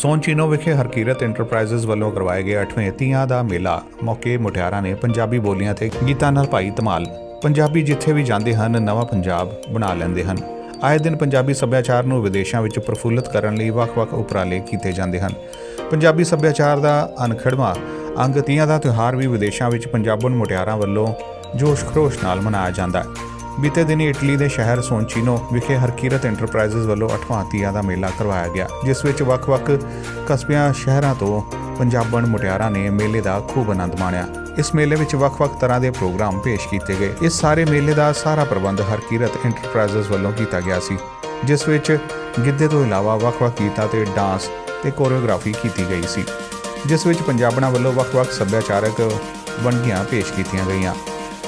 ਸੋਨਚੀਨੋ ਵਿਖੇ ਹਰਕੀਰਤ ਇੰਟਰਪ੍ਰਾਈਜ਼ਸ ਵੱਲੋਂ ਕਰਵਾਏ ਗਏ 8ਵੇਂ ਤੀਆਂ ਦਾ ਮੇਲਾ ਮੌਕੇ ਮੁਟਿਆਰਾਂ ਨੇ ਪੰਜਾਬੀ ਬੋਲੀਆਂ ਤੇ ਗੀਤਾਂ ਨਾਲ ਭਾਈ ਧਮਾਲ। ਪੰਜਾਬੀ ਜਿੱਥੇ ਵੀ ਜਾਂਦੇ ਹਨ, ਨਵਾਂ ਪੰਜਾਬ ਬਣਾ ਲੈਂਦੇ ਹਨ। ਆਏ ਦਿਨ ਪੰਜਾਬੀ ਸੱਭਿਆਚਾਰ ਨੂੰ ਵਿਦੇਸ਼ਾਂ ਵਿੱਚ ਪ੍ਰਫੁੱਲਤ ਕਰਨ ਲਈ ਵੱਖ-ਵੱਖ ਉਪਰਾਲੇ ਕੀਤੇ ਜਾਂਦੇ ਹਨ। ਪੰਜਾਬੀ ਸੱਭਿਆਚਾਰ ਦਾ ਅਨਖੜਵਾਂ ਅੰਗ ਤੀਆਂ ਦਾ ਤਿਉਹਾਰ ਵੀ ਵਿਦੇਸ਼ਾਂ ਵਿੱਚ ਪੰਜਾਬਣ ਮੁਟਿਆਰਾਂ ਵੱਲੋਂ ਜੋਸ਼ ਖਰੋਸ਼ ਨਾਲ ਮਨਾਇਆ ਜਾਂਦਾ ਹੈ। ਬੀਤੇ ਦਿਨੀ ਇਟਲੀ ਦੇ ਸ਼ਹਿਰ ਸੋਨਚੀਨੋ ਵਿਖੇ ਹਰਕੀਰਤ ਇੰਟਰਪ੍ਰਾਈਜ਼ਸ ਵੱਲੋਂ 8ਵਾਂ ਤੀਆਂ ਦਾ ਮੇਲਾ ਕਰਵਾਇਆ ਗਿਆ, ਜਿਸ ਵਿੱਚ ਵੱਖ-ਵੱਖ ਕਸਬਿਆਂ, ਸ਼ਹਿਰਾਂ ਤੋਂ ਪੰਜਾਬਣ ਮੁਟਿਆਰਾਂ ਨੇ ਮੇਲੇ ਦਾ ਖੂਬ ਆਨੰਦ ਮਾਣਿਆ। ਇਸ ਮੇਲੇ ਵਿੱਚ ਵੱਖ-ਵੱਖ ਤਰ੍ਹਾਂ ਦੇ ਪ੍ਰੋਗਰਾਮ ਪੇਸ਼ ਕੀਤੇ ਗਏ। ਇਸ ਸਾਰੇ ਮੇਲੇ ਦਾ ਸਾਰਾ ਪ੍ਰਬੰਧ ਹਰਕੀਰਤ ਇੰਟਰਪ੍ਰਾਈਜ਼ਸ ਵੱਲੋਂ ਕੀਤਾ ਗਿਆ ਸੀ, ਜਿਸ ਵਿੱਚ ਗਿੱਧੇ ਤੋਂ ਇਲਾਵਾ ਵੱਖ-ਵੱਖ ਗੀਤਾਂ ਤੇ ਡਾਂਸ ਤੇ ਕੋਰੀਓਗ੍ਰਾਫੀ ਕੀਤੀ ਗਈ ਸੀ, ਜਿਸ ਵਿੱਚ ਪੰਜਾਬਣਾਂ ਵੱਲੋਂ ਵੱਖ-ਵੱਖ ਸੱਭਿਆਚਾਰਕ ਵੰਨਗੀਆਂ ਪੇਸ਼ ਕੀਤੀਆਂ ਗਈਆਂ।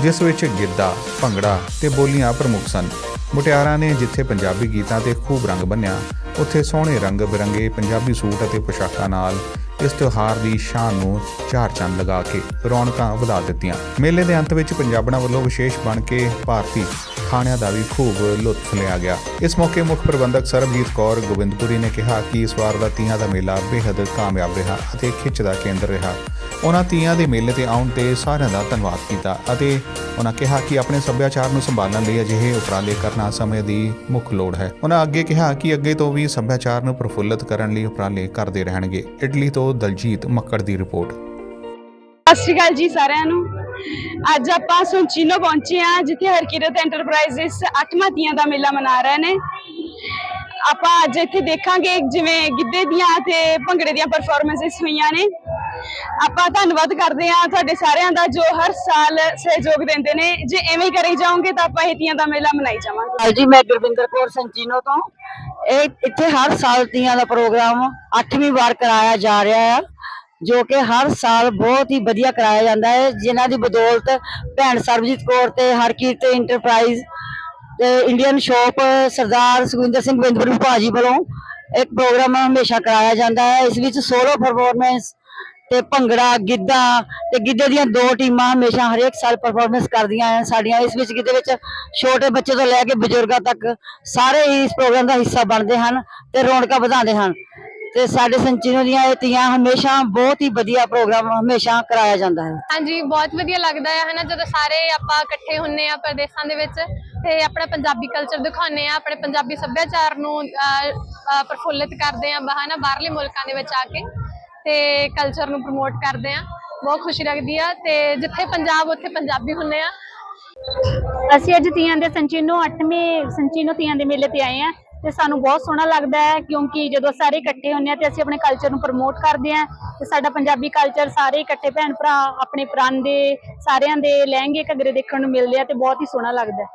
ਜਿਸ ਵਿੱਚ ਗਿੱਧਾ, ਭੰਗੜਾ ਤੇ ਬੋਲੀਆਂ ਪ੍ਰਮੁੱਖ ਸਨ। ਮੁਟਿਆਰਾਂ ਨੇ ਜਿੱਥੇ ਪੰਜਾਬੀ ਗੀਤਾਂ ਤੇ ਖੂਬ ਰੰਗ ਬੰਨਿਆ, ਉੱਥੇ ਸੋਹਣੇ ਰੰਗ ਬਿਰੰਗੇ ਪੰਜਾਬੀ ਸੂਟ ਅਤੇ ਪੋਸ਼ਾਕਾਂ ਨਾਲ ਇਸ ਤਿਉਹਾਰ ਦੀ ਸ਼ਾਨ ਨੂੰ ਚਾਰ ਚੰਦ ਲਗਾ ਕੇ ਰੌਣਕਾਂ ਵਧਾ ਦਿੱਤੀਆਂ। ਮੇਲੇ ਦੇ ਅੰਤ ਵਿੱਚ ਪੰਜਾਬਣਾਂ ਵੱਲੋਂ ਵਿਸ਼ੇਸ਼ ਬਣ ਕੇ ਭਾਰਤੀ ਖਾਣਿਆਂ ਦਾ ਵੀ ਖੂਬ ਲੁਤਫ ਲਿਆ ਗਿਆ। ਇਸ ਮੌਕੇ ਮੁੱਖ ਪ੍ਰਬੰਧਕ ਸਰਬਜੀਤ ਕੌਰ ਗੋਬਿੰਦਪੁਰੀ ਨੇ ਕਿਹਾ ਕਿ ਇਸ ਵਾਰ ਦਾ ਤੀਆਂ ਦਾ ਮੇਲਾ ਬੇहद ਕਾਮਯਾਬ ਰਿਹਾ ਅਤੇ ਖਿੱਚ ਦਾ ਕੇਂਦਰ ਰਿਹਾ। ਉਹਨਾਂ ਤੀਆਂ ਦੇ ਮੇਲੇ ਤੇ ਆਉਣ ਤੇ ਸਾਰਿਆਂ ਦਾ ਧੰਨਵਾਦ ਕੀਤਾ ਅਤੇ ਉਹਨਾਂ ਕਿਹਾ ਕਿ ਆਪਣੇ ਸੱਭਿਆਚਾਰ ਨੂੰ ਸੰਭਾਲਣ ਲਈ ਅਜਿਹੇ ਉਪਰਾਲੇ ਕਰਨਾ ਸਮੇਂ ਦੀ ਮੁੱਖ ਲੋੜ ਹੈ। ਉਹਨਾਂ ਅੱਗੇ ਕਿਹਾ ਕਿ ਅੱਗੇ ਤੋਂ ਵੀ ਸੱਭਿਆਚਾਰ ਨੂੰ ਪ੍ਰਫੁੱਲਤ ਕਰਨ ਲਈ ਉਪਰਾਲੇ ਕਰਦੇ ਰਹਿਣਗੇ। ਇਟਲੀ ਤੋਂ ਦਲਜੀਤ ਮੱਕੜ ਦੀ ਰਿਪੋਰਟ। ਸਤਿ ਸ਼੍ਰੀ ਅਕਾਲ ਜੀ ਸਾਰਿਆਂ ਨੂੰ। ਅੱਜ ਆਪਾਂ ਸੁੰਚੀਨੋ ਪਹੁੰਚੇ ਆ ਜਿੱਥੇ ਹਰਕਿਰਤ ਐਂਟਰਪ੍ਰਾਈਜ਼ਸ 8ਵਾਂ ਤੀਆਂ ਦਾ ਮੇਲਾ ਮਨਾ ਰਹੇ ਨੇ। ਆਪਾਂ ਅੱਜ ਇੱਥੇ ਦੇਖਾਂਗੇ ਜਿਵੇਂ ਗਿੱਧੇ ਦੀਆਂ ਤੇ ਭੰਗੜੇ ਦੀਆਂ ਪਰਫਾਰਮੈਂਸਸ ਹੋਈਆਂ ਨੇ। ਆਪਾਂ ਧੰਨਵਾਦ ਕਰਦੇ ਆ ਤੁਹਾਡੇ ਸਾਰਿਆਂ ਦਾ ਜੋ ਹਰ ਸਾਲ ਸਹਿਯੋਗ ਦਿੰਦੇ ਨੇ। ਜੇ ਐਵੇਂ ਹੀ ਕਰੀ ਜਾਓਗੇ ਤਾਂ ਆਪਾਂ ਇਹ ਤੀਆਂ ਦਾ ਮੇਲਾ ਮਨਾਈ ਜਾਵਾਂਗੇ। ਜੀ ਮੈਂ ਗੁਰਵਿੰਦਰ ਕੌਰ ਸੰਚੀਨੋ ਤੋਂ। ਇਹ ਇੱਥੇ ਹਰ ਸਾਲ ਤੀਆਂ ਦਾ ਪ੍ਰੋਗਰਾਮ 8ਵੀਂ ਵਾਰ ਕਰਾਇਆ ਜਾ ਰਿਹਾ ਆ, ਜੋ ਕਿ ਹਰ ਸਾਲ ਬਹੁਤ ਹੀ ਵਧੀਆ ਕਰਾਇਆ ਜਾਂਦਾ ਹੈ, ਜਿਨ੍ਹਾਂ ਦੀ ਬਦੌਲਤ ਭੈਣ ਸਰਬਜੀਤ ਕੌਰ ਤੇ ਹਰਕੀਰਤ ਇੰਟਰਪ੍ਰਾਈਜ਼ ਤੇ ਇੰਡੀਅਨ ਸ਼ੋਪ ਸਰਦਾਰ ਸੁਖਵਿੰਦਰ ਸਿੰਘ ਬਿੰਦਪੁਰੀ ਭਾਜੀ ਵੱਲੋਂ ਇੱਕ ਪ੍ਰੋਗਰਾਮ ਹਮੇਸ਼ਾ ਕਰਾਇਆ ਜਾਂਦਾ ਹੈ, ਇਸ ਵਿੱਚ ਸੋਲੋ ਪਰਫਾਰਮੈਂਸ ਤੇ ਭੰਗੜਾ, ਗਿੱਧਾ ਤੇ ਗਿੱਧੇ ਦੀਆਂ ਦੋ ਟੀਮਾਂ ਹਮੇਸ਼ਾ ਹਰੇਕ ਸਾਲ ਪਰਫਾਰਮੈਂਸ ਕਰਦੀਆਂ ਆ ਸਾਡੀਆਂ ਇਸ ਵਿੱਚ ਗਿੱਧੇ ਵਿੱਚ ਛੋਟੇ ਬੱਚੇ ਤੋਂ ਲੈ ਕੇ ਬਜ਼ੁਰਗਾਂ ਤੱਕ ਸਾਰੇ ਹੀ ਇਸ ਪ੍ਰੋਗਰਾਮ ਦਾ ਹਿੱਸਾ ਬਣਦੇ ਹਨ ਤੇ ਰੌਣਕਾਂ ਵਧਾਉਂਦੇ ਹਨ। ਤੇ ਸਾਡੇ ਸੰਚੀਨੋ ਦੀਆਂ ਇਹ ਤੀਆਂ ਹਮੇਸ਼ਾ ਬਹੁਤ ਹੀ ਵਧੀਆ ਪ੍ਰੋਗਰਾਮ ਹਮੇਸ਼ਾ ਕਰਾਇਆ ਜਾਂਦਾ ਹੈ। ਹਾਂਜੀ, ਬਹੁਤ ਵਧੀਆ ਲੱਗਦਾ ਹੈ ਹਨਾ? ਜਦੋਂ ਸਾਰੇ ਆਪਾਂ ਇਕੱਠੇ ਹੁੰਨੇ ਆ ਪ੍ਰਦੇਸ਼ਾਂ ਦੇ ਵਿੱਚ ਤੇ ਆਪਣਾ ਪੰਜਾਬੀ ਕਲਚਰ ਦਿਖਾਉਂਦੇ ਆ, ਆਪਣੇ ਪੰਜਾਬੀ ਸੱਭਿਆਚਾਰ ਨੂੰ ਪ੍ਰਫੁੱਲਿਤ ਕਰਦੇ ਆ ਹਨਾ? ਬਾਹਰਲੇ ਮੁਲਕਾਂ ਦੇ ਵਿੱਚ ਆ ਕੇ। ਤੇ ਕਲਚਰ ਨੂੰ ਪ੍ਰਮੋਟ ਕਰਦੇ ਆ। ਬਹੁਤ ਖੁਸ਼ੀ ਲੱਗਦੀ ਆ ਤੇ ਜਿੱਥੇ ਪੰਜਾਬ, ਉੱਥੇ ਪੰਜਾਬੀ ਹੁੰਨੇ ਆ। ਅਸੀਂ ਅੱਜ ਤੀਆਂ ਦੇ ਸੰਚੀਨੋ 8ਵੇਂ ਸੰਚੀਨੋ ਤੀਆਂ ਦੇ ਮੇਲੇ ਤੇ ਆਏ ਆ ਤੇ ਸਾਨੂੰ ਬਹੁਤ ਸੋਹਣਾ ਲੱਗਦਾ ਹੈ ਕਿਉਂਕਿ ਜਦੋਂ ਸਾਰੇ ਇਕੱਠੇ ਹੁੰਦੇ ਆ ਤੇ ਅਸੀਂ ਆਪਣੇ ਕਲਚਰ ਨੂੰ ਪ੍ਰਮੋਟ ਕਰਦੇ ਆ ਤੇ ਸਾਡਾ ਪੰਜਾਬੀ ਕਲਚਰ ਸਾਰੇ ਇਕੱਠੇ ਭੈਣ ਭਰਾ, ਆਪਣੇ ਪ੍ਰਾਣ ਦੇ ਸਾਰਿਆਂ ਦੇ ਲਹਿੰਗੇ ਘੱਗਰੇ ਦੇਖਣ ਨੂੰ ਮਿਲਦੇ ਆ ਤੇ ਬਹੁਤ ਹੀ ਸੋਹਣਾ ਲੱਗਦਾ